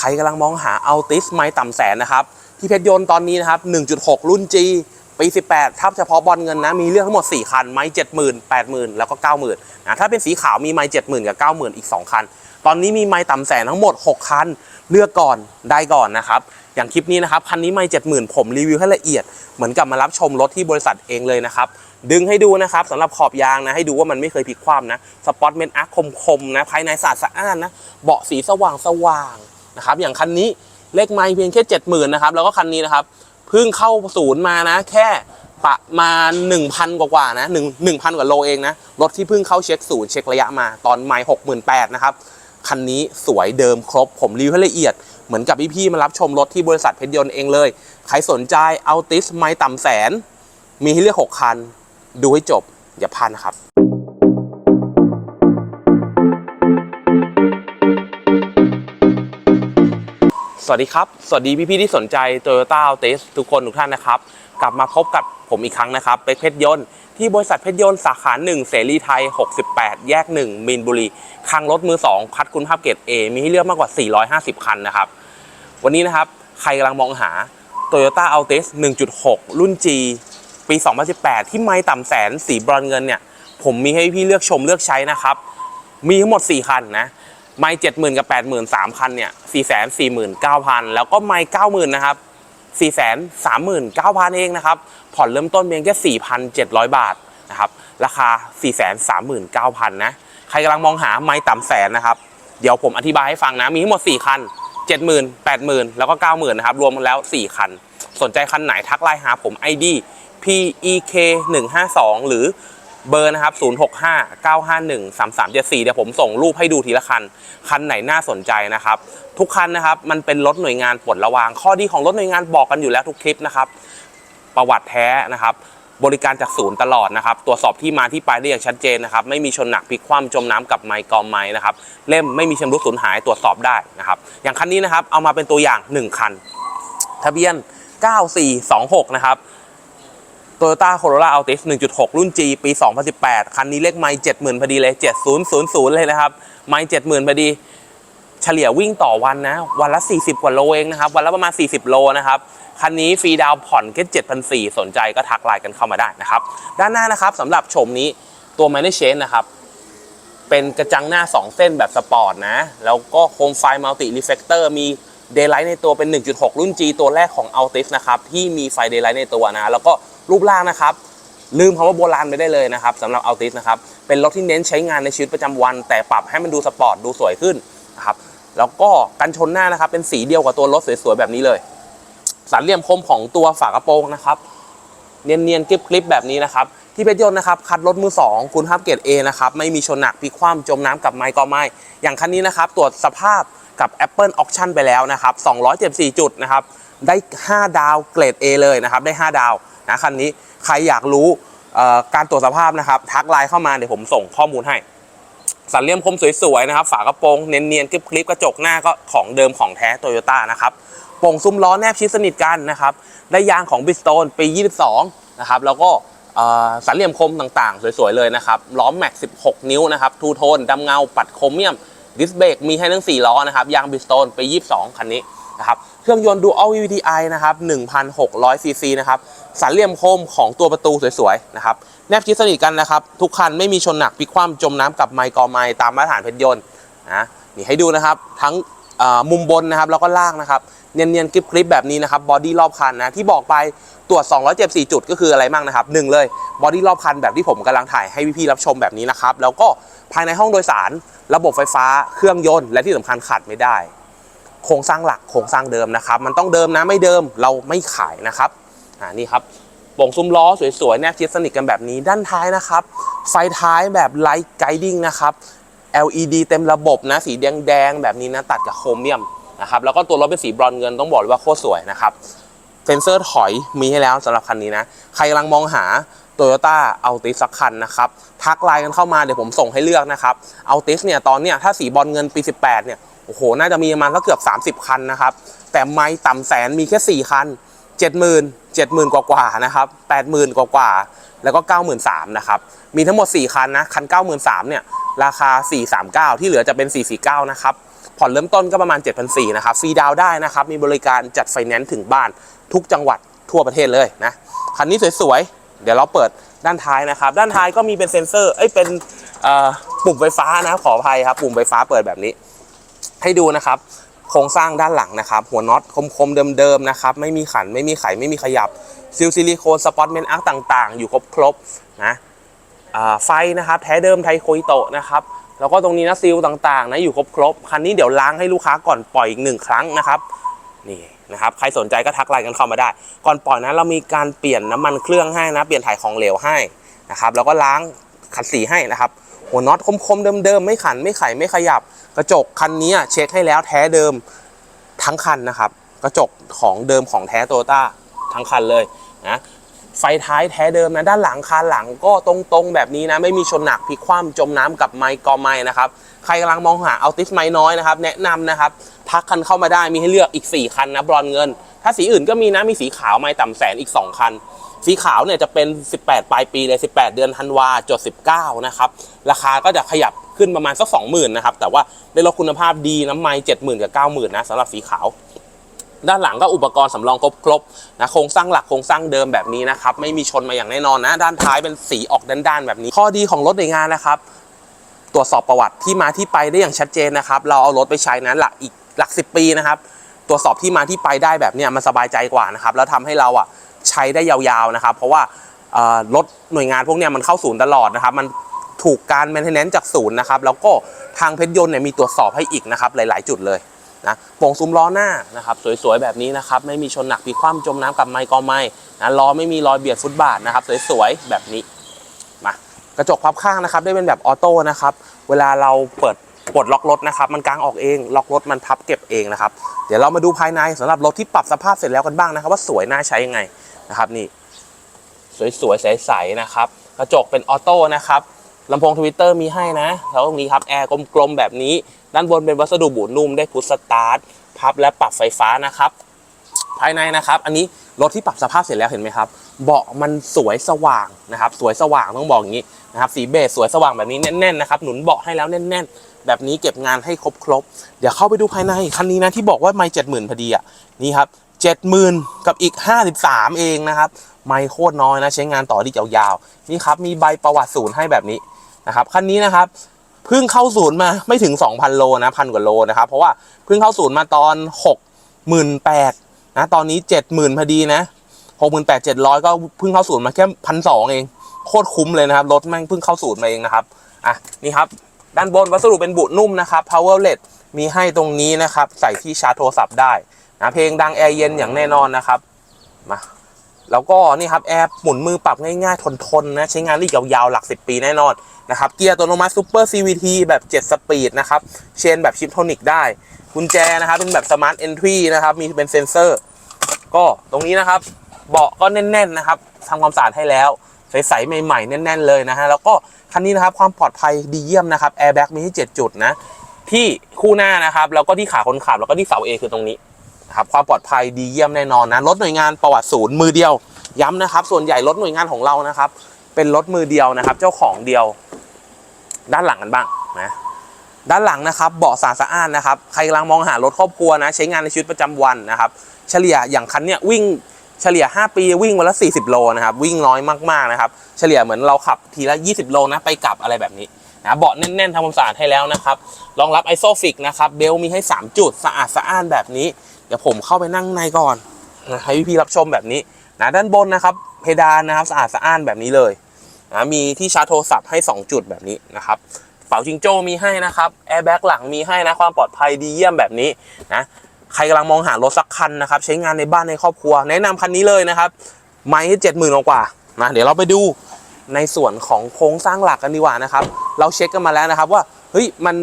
ใครกำลังมองหาอัลติสไม่ต่ำแสนนะครับ ที่เพชรยนต์ตอนนี้นะครับ 1.6 รุ่น G ปี 18 ถ้าเฉพาะบอลเงินนะ มีเรื่องทั้งหมด 4 คัน ไม้ 70,000 80,000 แล้วก็ 90,000นะถ้าเป็นสีขาวมีไม้ 70,000 กับ 90,000 อีก 2 คัน ตอนนี้มีไม้ต่ำแสนทั้งหมด 6 คัน เลือกก่อนได้ก่อนนะครับ อย่างคลิปนี้นะครับ คันนี้ไม้ 70,000 ผมรีวิวให้ละเอียด เหมือนกับมารับชมรถที่บริษัทเองเลยนะครับ ดึงให้ดูนะครับสำหรับขอบยางนะให้ดูว่ามันไม่เคยพลิกคว่ำนะ สปอตเมนอาร์คมๆนะภายในสะอาดสะอ้านนะเบาะสีสว่างสว่าง นะครับอย่างคันนี้เลขไม้เพียงแค่70,000นนะครับแล้วก็คันนี้นะครับเพิ่งเข้าศูนย์มานะ แค่ประมาณ1,000 กว่าๆนะ1 1,000กว่าโลเองนะรถที่เพิ่งเข้าเช็คศูนย์เช็คระยะมาตอนไม้68,000นแปดนะครับคันนี้สวยเดิมครบ ผมรีวิวให้ละเอียดเหมือนกับพี่ๆมารับชมรถที่บริษัทเพชรยนต์เองเลย ใครสนใจเอาติสไม้ต่ำแสน มีให้เลือก 6 คัน ดูให้จบอย่าพลาดนะครับ วัสดีครับ สวัสดีพี่ๆที่สนใจ Toyota a l t i s ทุกคนทุกท่านนะครับ กลับมาพบกับผมอีกครั้งนะครับเป็กเพชรยนต์ที่บริษัทเพชรยนต์สาขา1เสรีไทย 68 แยก 1 มีนบุรีคังรถมือ 2 คัดคุณภาพเกรด A มีให้เลือกมากกว่า 450 คันนะครับ วันนี้นะครับ ใครกำลังมองหา Toyota Altis 1.6 รุ่น G ปี 2018 ที่ไม่ต่ำแสนสีบรอนเงินเนี่ยผมมีให้พี่เลือกชมเลือกใช้นะครับมีทั้งหมด 4 คันนะ ไม่เจ็ดหมื่นกับแปดหมื่นสามคันเนี่ยสี่แสนสี่หมื่นเก้าพันแล้วก็ไม่เก้าหมื่นนะครับสี่แสนสามหมื่นเก้าพันเองนะครับ ผ่อนเริ่มต้นเพียงแค่สี่พันเจ็ดร้อยบาทนะครับ ราคาสี่แสนสามหมื่นเก้าพันนะ ใครกำลังมองหาไม่ต่ำแสนนะครับ เดี๋ยวผมอธิบายให้ฟังนะ มีทั้งหมด4คัน70,000 80,000แล้วก็90,000นนะครับ รวมแล้ว4คัน สนใจคันไหนทักไลน์หาผม ID PEK 152หรือ เบอร์นะครับ 065 951 3374 เดี๋ยวผมส่งรูปให้ดูทีละคัน คันไหนน่าสนใจนะครับ ทุกคันนะครับ มันเป็นรถหน่วยงานปลดระวาง ข้อดีของรถหน่วยงานบอกกันอยู่แล้วทุกคลิปนะครับ ประวัติแท้นะครับ บริการจากศูนย์ตลอดนะครับ ตรวจสอบที่มาที่ไปได้อย่างชัดเจนนะครับ ไม่มีชนหนักพลิกคว่ำจมน้ำกับไม้กอมไม้นะครับ เล่มไม่มีชำรุดสูญหายตรวจสอบได้นะครับ อย่างคันนี้นะครับ เอามาเป็นตัวอย่าง 1 คัน ทะเบียน 9426 นะครับ Toyota Corolla Altis 1.6 รุ่น G ปี 2018 คันนี้เลขไมล์70,000พอดีเลย 7000 เลยนะครับ ไมล์70,000พอดี เฉลี่ยวิ่งต่อวันนะ วันละ 40 กว่าโลเองนะครับ วันละประมาณ 40 โลนะครับ คันนี้ฟรีดาวผ่อนแค่7,400 สนใจก็ทักไลน์กันเข้ามาได้นะครับ ด้านหน้านะครับสำหรับชมนี้ตัว m a n a g e Change นะครับ เป็นกระจังหน้า 2 เส้นแบบสปอร์ตนะ แล้วก็โคมไฟมัลติรีเฟกเตอร์มี เดย์ไลท์ในตัวเป็น 1.6 รุ่น G ตัวแรกของ Altis นะครับที่มีไฟเดย์ไลท์ในตัวนะแล้วก็รูปร่างนะครับลืมคำว่าโบราณไปได้เลยนะครับสำหรับ Altis นะครับเป็นรถที่เน้นใช้งานในชีวิตประจำวัน แต่ปรับให้มันดูสปอร์ตดูสวยขึ้นนะครับแล้วก็กันชนหน้านะครับเป็นสีเดียวกับตัวรถสวยๆแบบนี้เลยสันเหลี่ยมคมของตัวฝากระโปรงนะครับเนียนๆกริบๆแบบนี้นะครับที่เพชรยนต์นะครับคัดรถมือ 2 คุณภาพเกรด A นะครับไม่มีชนหนักพลิกคว่ำจมน้ำกับไม้ก็ไม่อย่างคันนี้นะครับตรวจสภาพ กับ Apple Auction ไปแล้วนะครับ274 จุดนะครับ ได้ 5 ดาวเกรด A เลยนะครับ ได้ 5 ดาวนะคันนี้ใครอยากรู้การตรวจสภาพนะครับ ทักไลน์เข้ามาเดี๋ยวผมส่งข้อมูลให้สันเหลี่ยมคมสวยๆนะครับ ฝากระโปรงเนียนๆกริบๆกระจกหน้าก็ของเดิมของแท้โตโยต้านะครับโป่งซุ้มล้อแนบชิดสนิทกันนะครับ ได้ยางของบิสโตนปี 22 นะครับ แล้วก็สันเหลี่ยมคมต่างๆ สวยๆเลยนะครับ ล้อแม็ก 16 นิ้วนะครับ ทูโทนดำเงาปัดโครเมียม ดิสเบรกมีให้ทั้ง 4 ล้อนะครับ ยางบิสโตนไปี22 คันนี้นะครับ เครื่องยนต์ Dual VVTi นะครับ 1,600 ซีซีนะครับ สันเหลี่ยมคมของตัวประตูสวยๆ นะครับ แนบชิดสนิทกันนะครับ ทุกคันไม่มีชนหนักพลิกคว่ำจมน้ำกับไมค์กอไมค์ตามมาตรฐานเพชรยนต์นะ นี่ให้ดูนะครับ ทั้ง มุมบนนะครับแล้วก็ล่างนะครับเนียนๆกริบๆแบบนี้นะครับบอดี้รอบคันนะที่บอกไปตรวจ274จุดก็คืออะไรบ้างนะครับหนึ่งเลยบอดี้รอบคันแบบที่ผมกำลังถ่ายให้พี่ๆรับชมแบบนี้นะครับแล้วก็ภายในห้องโดยสาร ระบบไฟฟ้าเครื่องยนต์และที่สำคัญขาดไม่ได้ โครงสร้างหลักโครงสร้างเดิมนะครับ มันต้องเดิมนะไม่เดิมเราไม่ขายนะครับอ่านี่ครับโป่งซุ้มล้อสวยๆแนบชิดสนิทกันแบบนี้ด้านท้ายนะครับ ไฟท้ายแบบไลท์ไกดิ้งนะครับ LED เต็มระบบนะสีแดงๆแบบนี้นะตัดกับโครเมียมนะครับแล้วก็ตัวรถเป็นสีบรอนเงินต้องบอกเลยว่าโคตรสวยนะครับเซนเซอร์ถอยมีให้แล้วสำหรับคันนี้นะใครกำลังมองหา Toyota Altis สักคันนะครับทักไลน์กันเข้ามาเดี๋ยวผมส่งให้เลือกนะครับ Altis เนี่ยตอนเนี้ยถ้าสีบอลเงินปี 18เนี่ยโอ้โหน่าจะมีประมาณสักเกือบ 30 คันนะครับแต่ไม่ต่ำแสนมีแค่ 4 คัน 70,000 70,000 กว่ากว่านะครับ80,000 กว่ากว่า แล้วก็ 93,000นะครับ มีทั้งหมด 4 คันนะ คัน 93,000เนี่ย ราคา 439 ที่เหลือจะเป็น 449 นะครับ ผ่อนเริ่มต้นก็ประมาณ 7,400นะครับ ฟรีดาวได้นะครับ มีบริการจัดไฟแนนซ์ถึงบ้านทุกจังหวัดทั่วประเทศเลยนะ คันนี้สวยๆ เดี๋ยวเราเปิดด้านท้ายนะครับ ด้านท้ายก็มีเป็นเซ็นเซอร์ เอ้ย เป็นปุ่มไฟฟ้านะ ขออภัยครับ ปุ่มไฟฟ้าเปิดแบบนี้ ให้ดูนะครับ โครงสร้างด้านหลังนะครับ หัวน็อตคมๆเดิมๆนะครับ ไม่มีขันไม่มีไขไม่มีขยับซิลซิลิโคนสปอตเมนอาร์ต่างๆ อยู่ครบๆนะไฟนะครับแท้เดิมไทโคอิโตะนะครับแล้วก็ตรงนี้นะซิลต่างๆนะอยู่ครบๆคันนี้เดี๋ยวล้างให้ลูกค้าก่อนปล่อยอีกหนึ่งครั้งนะครับนี่นะครับใครสนใจก็ทักไลน์กันเข้ามาได้ ก่อนปล่อยนะเรามีการเปลี่ยนน้ำมันเครื่องให้นะเปลี่ยนถ่ายของเหลวให้นะครับแล้วก็ล้างขัดสีให้นะครับ หัวน็อตคมๆเดิมๆไม่ขันไม่ไขไม่ขยับ กระจกคันนี้เช็คให้แล้วแท้เดิมทั้งคันนะครับ กระจกของเดิมของแท้โตต้าทั้งคันเลยนะไฟท้ายแท้เดิมนะด้านหลังคานหลังก็ตรงๆแบบนี้นะไม่มีชนหนักพลิกคว่ำจมน้ำกับไมค์กอไม้นะครับใครกำลังมองหาเอาติสไม้น้อยนะครับแนะนำนะครับทักคันเข้ามาได้มีให้เลือกอีก 4 คันนะบรอนเงิน ถ้าสีอื่นก็มีนะมีสีขาวไม่ต่ำแสนอีก 2 คัน สีขาวเนี่ยจะเป็น 18 ปลายปีเลย 18 เดือนธันวาจด 19 นะครับ ราคาก็จะขยับขึ้นประมาณสัก 20,000 นะครับ แต่ว่าได้รถคุณภาพดีน้ำไม่70,000 กับ 90,000 นะสำหรับสีขาว ด้านหลังก็อุปกรณ์สำรองครบๆนะโครงสร้างหลักโครงสร้างเดิมแบบนี้นะครับ ไม่มีชนมาอย่างแน่นอนนะ ด้านท้ายเป็นสีออกด้านๆแบบนี้ ข้อดีของรถในงานนะครับ ตรวจสอบประวัติที่มาที่ไปได้อย่างชัดเจนนะครับ เราเอารถไปใช้นั้นหลักอีกหลักสิปีนะครับ ตรวจสอบที่มาที่ไปได้แบบเนี้ยมันสบายใจกว่านะครับ แล้วทำให้เราอะ ใช้ได้ยาวๆนะครับ เพราะว่ารถหน่วยงานพวกนี้มันเข้าศูนย์ตลอดนะครับ มันถูกการ maintenance จากศูนย์นะครับ แล้วก็ทางเพชรยนต์เนี่ยมีตรวจสอบให้อีกนะครับหลายๆ จุดเลยนะโป่งซุ้มล้อหน้านะครับสวยๆแบบนี้นะครับไม่มีชนหนักพลิกคว่ำจมน้ำกับไมค์กอไม้นะล้อไม่มีรอยเบียดฟุตบาทนะครับสวยๆแบบนี้มากระจกพับข้างนะครับได้เป็นแบบออโต้นะครับเวลาเราเปิดปลดล็อกรถนะครับมันกางออกเองล็อกรถมันพับเก็บเองนะครับเดี๋ยวเรามาดูภายในสำหรับรถที่ปรับสภาพเสร็จแล้วกันบ้างนะครับ ว่าสวยน่าใช้ยังไง นะครับนี่ สวยๆ ใสๆนะครับ กระจกเป็นออโต้นะครับลำโพงทวิตเตอร์มีให้นะแล้วตรงนี้ครับแอร์กลมๆแบบนี้ ด้านบนเป็นวัสดุบุนุ่มได้พุชสตาร์ทพับและปรับไฟฟ้านะครับ ภายในนะครับ อันนี้รถที่ปรับสภาพเสร็จแล้วเห็นไหมครับ เบาะมันสวยสว่างนะครับ สวยสว่างต้องบอกอย่างนี้นะครับสีเบจสวยสว่างแบบนี้แน่นๆนะครับหนุนเบาะให้แล้วแน่น ๆ แบบนี้เก็บงานให้ครบครบๆเดี๋ยวเข้าไปดูภายในคันนี้นะที่บอกว่าไม่เจ็ดหมื่นพอดีอะนี่ครับ เจ็ดหมื่นกับอีกห้าสิบสามเองนะครับ ไม่โคตรน้อยนะ ใช้งานต่อที่ยาวๆ นี่ครับ มีใบประวัติศูนย์ให้แบบนี้นะครับ คันนี้นะครับ เพิ่งเข้าศูนย์มาไม่ถึง 2,000 โลนะพันกว่าโลนะครับ เพราะว่าเพิ่งเข้าศูนย์มาตอน 68,000นะ ตอนนี้ 70,000 พอดีนะ68,700 ก็เพิ่งเข้าศูนย์มาแค่พันสองเอง โคตรคุ้มเลยนะครับ รถแม่งเพิ่งเข้าศูนย์มาเองนะครับ อะ นี่ครับ ด้านบนวัสดุเป็นบุนุ่มนะครับ power led มีให้ตรงนี้นะครับ ใส่ที่ชาร์จโทรศัพท์ได้นะเพลงดังแอร์เย็นอย่างแน่นอนนะครับมาแล้วก็นี่ครับแอร์หมุนมือปรับง่ายๆ ทนๆนะใช้งานได้ยาวๆหลัก 10 ปีแน่นอนนะครับเกียร์อัตโนมัติซูเปอร์ CVT แบบ 7 สปีดนะครับเชนแบบชิปโทนิกได้กุญแจนะครับเป็นแบบสมาร์ทเอนทรีนะครับมีเป็นเซนเซอร์ ก็ตรงนี้นะครับเบาะก็แน่นๆนะครับทำความสะอาดให้แล้วใสๆใหม่ๆแน่น ๆ เลยนะฮะแล้วก็คันนี้นะครับความปลอดภัยดีเยี่ยมนะครับแอร์แบ็กมีให้ 7 จุดนะ ที่คู่หน้านะครับ แล้วก็ที่ขาคนขับ แล้วก็ที่เสาเอคือตรงนี้นะครับความปลอดภัยดีเยี่ยมแน่นอนนะรถหน่วยงานประวัติศูนย์มือเดียว ย้ำนะครับ ส่วนใหญ่รถหน่วยงานของเรานะครับ เป็นรถมือเดียวนะครับ เจ้าของเดียว ด้านหลังกันบ้างนะด้านหลังนะครับเบาะสะอาดสะอ้านนะครับใครกำลังมองหารถครอบครัวนะ ใช้งานในชีวิตประจำวันนะครับ เฉลี่ยอย่างคันเนี้ยวิ่งเฉลี่ย 5 ปีวิ่งวันละ 40 โลนะครับ วิ่งน้อยมากๆนะครับ เฉลี่ยเหมือนเราขับทีละ 20 โลนะ ไปกลับอะไรแบบนี้ นะเบาะแน่นๆทำความสะอาดให้แล้วนะครับรองรับไอโซฟิกนะครับเบลมีให้ 3 จุดสะอาดสะอ้านแบบนี้ เดี๋ยวผมเข้าไปนั่งในก่อนนะให้พี่ๆรับชมแบบนี้นะด้านบนนะครับเพดานนะครับสะอาดสะอ้านแบบนี้เลยนะมีที่ชาร์จโทรศัพท์ให้ 2 จุดแบบนี้นะครับเป๋าจิงโจ้มีให้นะครับแอร์แบ็กหลังมีให้นะความปลอดภัยดีเยี่ยมแบบนี้นะใครกำลังมองหารถสักคันนะครับใช้งานในบ้านในครอบครัว แนะนำคันนี้เลยนะครับ ไม่เจ็ดหมื่นกว่านะเดี๋ยวเราไปดู ในส่วนของโครงสร้างหลักกันดีกว่านะครับ เราเช็คกันมาแล้วนะครับว่าเฮ้ยมัน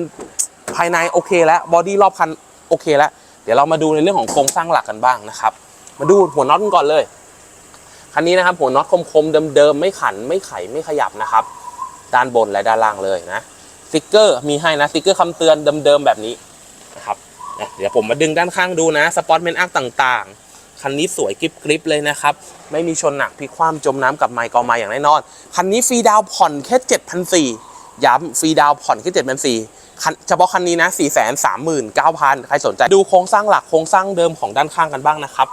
ภายในโอเคแล้วบอดี้รอบคันโอเคแล้วเดี๋ยวเรามาดูในเรื่องของโครงสร้างหลักกันบ้างนะครับ มาดูหัวน็อตกันก่อนเลยคันนี้นะครับหัวน็อตคมๆเดิมๆไม่ขันไม่ไขไม่ขยับนะครับ ด้านบนและด้านล่างเลยนะสติกเกอร์มีให้นะสติกเกอร์คำเตือนเดิมๆแบบนี้นะครับเดี๋ยวผมมาดึงด้านข้างดูนะสปอตเมนอาร์ต่างๆ คันนี้สวยกริบกริบเลยนะครับ ไม่มีชนหนักพลิกคว่ำจมน้ำกับไมค์กอไมาอย่างแน่นอน คันนี้ฟรีดาวผ่อนแค่7,400ย้ำฟรีดาวผ่อนแค่7,400คันเฉพาะคันนี้นะ 4 3 9 0 0 0 ใครสนใจดูโครงสร้างหลักโครงสร้างเดิมของด้านข้างกันบ้างนะครับ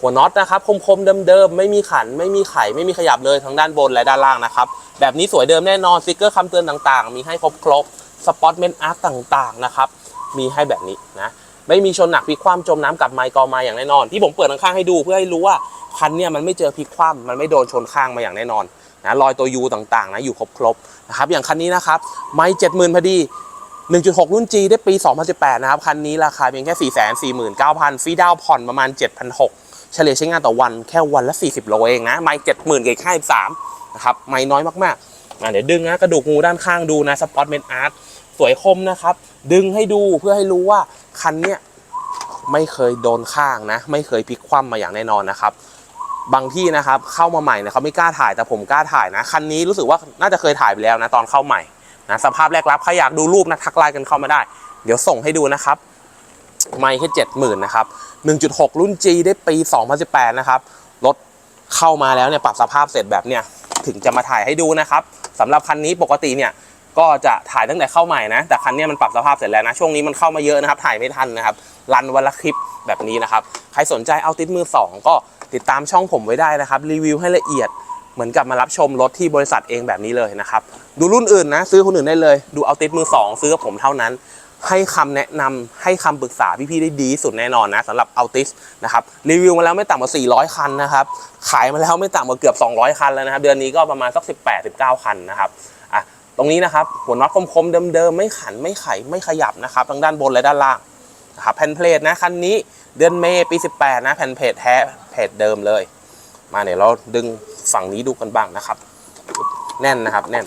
หัวน็อตนะครับคมๆเดิมๆไม่มีขันไม่มีไขไม่มีขยับเลยทั้งด้านบนและด้านล่างนะครับแบบนี้สวยเดิมแน่นอนสติกเกอร์คำเตือนต่างๆ มีให้ครบครบสปอตเมนอาร์ตต่างๆนะครับมีให้แบบนี้นะ ไม่มีชนหนักพลิกคว่ำจมน้ำกับไมค์กอมาอย่างแน่นอน ที่ผมเปิดข้างๆให้ดูเพื่อให้รู้ว่าคันเนี่ยมันไม่เจอพลิกคว่ำมันไม่โดนชนข้างมาอย่างแน่นอนนะรอยตัวยูต่างๆนะอยู่ครบๆนะครับอย่างคันนี้นะครับไมค์เจ็ดหมื่นพอดี 1.6 รุ่น G ได้ปี 2018 นะครับ คันนี้ราคาเพียงแค่ 449,000ฟรีดาวน์ผ่อนประมาณ 7,600 เฉลี่ยใช้งานต่อวันแค่วันละ 40 โลเองนะ ไม่70,000เกับค่า13นะครับ ไม่น้อยมากๆอะเดี๋ยวดึงนะกระดูกงูด้านข้างดูนะ สปอตเมนอาร์ตสวยคมนะครับ ดึงให้ดูเพื่อให้รู้ว่า คันเนี้ยไม่เคยโดนข้างนะ ไม่เคยพลิกคว่ำมาอย่างแน่นอนนะครับบางที่นะครับเข้ามาใหม่เนี่ยเขาไม่กล้าถ่ายแต่ผมกล้าถ่ายนะคันนี้รู้สึกว่าน่าจะเคยถ่ายไปแล้วนะตอนเข้าใหม่นะสภาพแรกรับใครอยากดูรูปนะทักไลน์กันเข้ามาได้ เดี๋ยวส่งให้ดูนะครับไม่แค่เจ็ดหมื่นนะครับ1.6รุ่น G ได้ปี2018นะครับรถเข้ามาแล้วเนี่ยปรับสภาพเสร็จแบบเนี่ยถึงจะมาถ่ายให้ดูนะครับสำหรับคันนี้ปกติเนี่ย ก็จะถ่ายตั้งแต่เข้าใหม่นะ แต่คันนี้มันปรับสภาพเสร็จแล้วนะ ช่วงนี้มันเข้ามาเยอะนะครับ ถ่ายไม่ทันนะครับ รันวันละคลิปแบบนี้นะครับ ใครสนใจเอาติดมือ 2 ก็ติดตามช่องผมไว้ได้นะครับ รีวิวให้ละเอียด เหมือนกับมารับชมรถที่บริษัทเองแบบนี้เลยนะครับ ดูรุ่นอื่นนะ ซื้อคนอื่นได้เลย ดูเอาติดมือ 2 ซื้อกับผมเท่านั้น ให้คำแนะนำให้คำปรึกษาพี่ๆได้ดีสุดแน่นอนนะสำหรับเอาติสนะครับรีวิวมาแล้วไม่ต่ำกว่า 400 คันนะครับ ขายมาแล้วไม่ต่ำกว่าเกือบ 200 คันแล้วนะครับ เดือนนี้ก็ประมาณสัก 18-19 คันนะครับ ตรงนี้นะครับหัวน็อตคมๆเดิมๆไม่ขันไม่ไขไม่ขยับนะครับทั้งด้านบนและด้านล่างนะครับแผ่นเพลทนะคันนี้เดือนเมษปี 18 นะแผ่นเพลทแท้เพจเดิมเลย มาเดี๋ยวเราดึงฝั่งนี้ดูกันบ้างนะครับ แน่นนะครับแน่น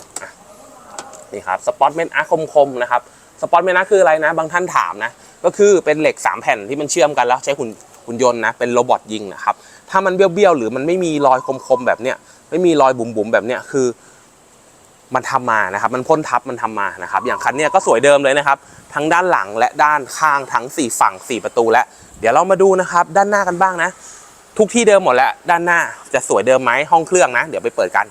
นี่ครับสปอตเมนอาร์คมๆนะครับสปอตเมนอาร์คืออะไรนะ บางท่านถามนะ ก็คือเป็นเหล็ก 3 แผ่นที่มันเชื่อมกันแล้วใช้หุ่นหุ่นยนต์นะเป็นโรบอทยิงนะครับ ถ้ามันเบี้ยวๆหรือมันไม่มีรอยคมๆแบบเนี้ยไม่มีรอยบุ๋มๆแบบเนี้ยคือ มันทำมานะครับ มันพ่นทับมันทำมานะครับ อย่างคันเนี้ยก็สวยเดิมเลยนะครับ ทั้งด้านหลังและด้านข้างทั้ง 4 ฝั่ง 4 ประตูและ เดี๋ยวเรามาดูนะครับ ด้านหน้ากันบ้างนะ ทุกที่เดิมหมดแล้ว ด้านหน้าจะสวยเดิมไหมห้องเครื่องนะ เดี๋ยวไปเปิดกัน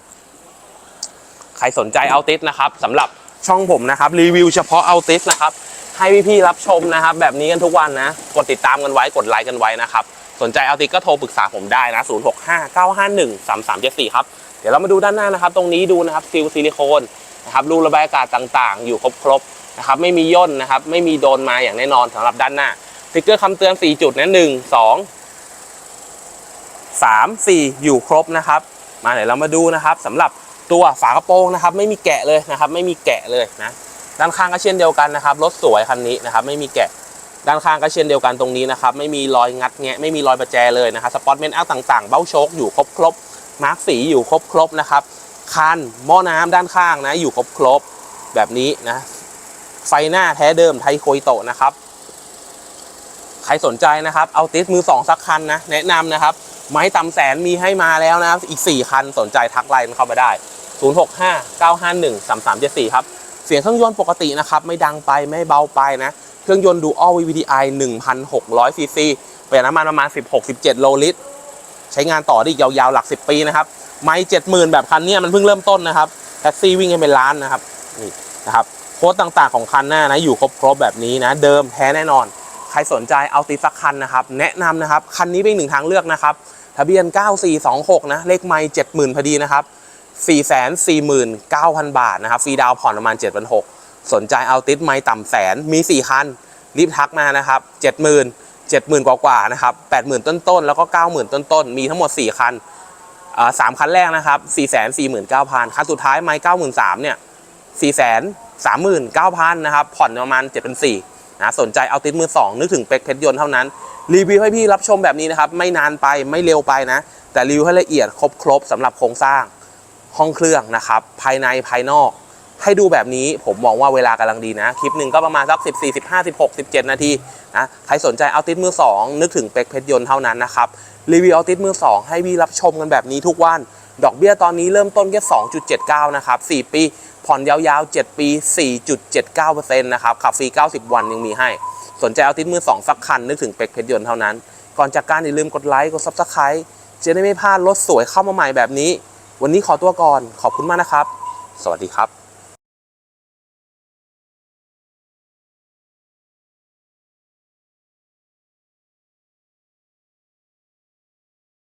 ใครสนใจเอาติสนะครับสำหรับช่องผมนะครับ รีวิวเฉพาะเอาติสนะครับ ให้พี่ๆรับชมนะครับ แบบนี้กันทุกวันนะ กดติดตามกันไว้กดไลค์กันไว้นะครับ สนใจเอาติสก็โทรปรึกษาผมได้นะ 0659513374 ครับ ดี๋ยวเรามาดูด้านหน้านะครับ ตรงนี้ดูนะครับซิลซิลิโคนนะครับรูระบายอากาศต่างๆ อยู่ครบๆนะครับไม่มีย่นนะครับไม่มีโดนมาอย่างแน่นอนสำหรับด้านหน้าสติ๊กเกอร์คำเตือน 4 จุดนะ1 2 3 4องสามสี่อยู่ครบนะครับ มาเดี๋ยวเรามาดูนะครับสำหรับตัวฝากระโปรงนะครับ ไม่มีแกะเลยนะครับ ไม่มีแกะเลยนะด้านข้างก็เช่นเดียวกันนะครับรถสวยคันนี้นะครับ ไม่มีแกะด้านข้างก็เช่นเดียวกันตรงนี้นะครับ ไม่มีรอยงัดแงะไม่มีรอยประแจเลยนะครับสปอตเมนต์อัต่างๆ เบ้าโชคอยู่ครบครบ มาร์กสีอยู่ครบครบนะครับคันหม้อน้ำด้านข้างนะอยู่ครบครบแบบนี้นะ ไฟหน้าแท้เดิมไทโคยโตะนะครับ ใครสนใจนะครับ เอาติสมือสองสักคันนะ แนะนำนะครับ ไม้ต่ำแสนมีให้มาแล้วนะครับอีก 4 คันสนใจทักไลน์เข้ามาได้ 065 951 3374 ครับ เสียงเครื่องยนต์ปกตินะครับ ไม่ดังไปไม่เบาไปนะ เครื่องยนต์ดูอัล VVDI 1,600ซีซีประหยัดน้ำมันประมาณ 16-17 โลลิตร ใช้งานต่อได้อีกยาวๆหลัก 10 ปีนะครับไม่70,000แบบคันนี้มันเพิ่งเริ่มต้นนะครับแท็กซี่วิ่งกันเป็นล้านนะครับนี่นะครับโค้ดต่างๆของคันหน้านะอยู่ครบๆแบบนี้นะเดิมแท้แน่นอน ใครสนใจเอาติดสักคันนะครับแนะนำนะครับคันนี้เป็นหนึ่งทางเลือกนะครับทะเบียน 9426 นะเลขไม่70,000พอดีนะครับ449,000 บาทนะครับฟรีดาวผ่อนประมาณ7,600สนใจเอาติดไม่ต่ำแสนมี 4 คันรีบทักมานะครับ 70,000 70,000 กว่าๆนะครับ80,000 ต้นๆ แล้วก็ 90,000 ต้นๆ มีทั้งหมด 4 คันอ่าสามคันแรกนะครับ 449,000 คันสุดท้ายไม่93,000เนี่ย439,000 นะครับ ผ่อนประมาณ7,400นะสนใจเอาติดมือ 2 นึกถึงเป็กเพชรยนต์เท่านั้น รีวิวให้พี่รับชมแบบนี้นะครับ ไม่นานไปไม่เร็วไปนะ แต่รีวิวให้ละเอียดครบๆสำหรับโครงสร้างห้องเครื่องนะครับ ภายในภายนอก ให้ดูแบบนี้ผมมองว่าเวลากำลังดีนะ คลิปหนึ่งก็ประมาณสัก14 15 16 17 นาทีนะใครสนใจเอาติดมือ 2 นึกถึงเป็กเพชรยนต์เท่านั้นนะครับ รีวิวเอาติดมือ 2 ให้พี่รับชมกันแบบนี้ทุกวัน ดอกเบี้ยตอนนี้เริ่มต้นแค่ 2.79 นะครับ 4 ปี ผ่อนยาวๆ 7 ปี 4.79%นะครับขับฟรี 90 วันยังมีให้ สนใจเอาติดมือ 2 สักคันนึกถึงเป็กเพชรยนต์เท่านั้น ก่อนจากการอย่าลืมกดไลค์กด Subscribe จะได้ไม่พลาดรถสวยเข้ามาใหม่แบบนี้ วันนี้ขอตัวก่อนขอบคุณมากนะครับ สวัสดีครับ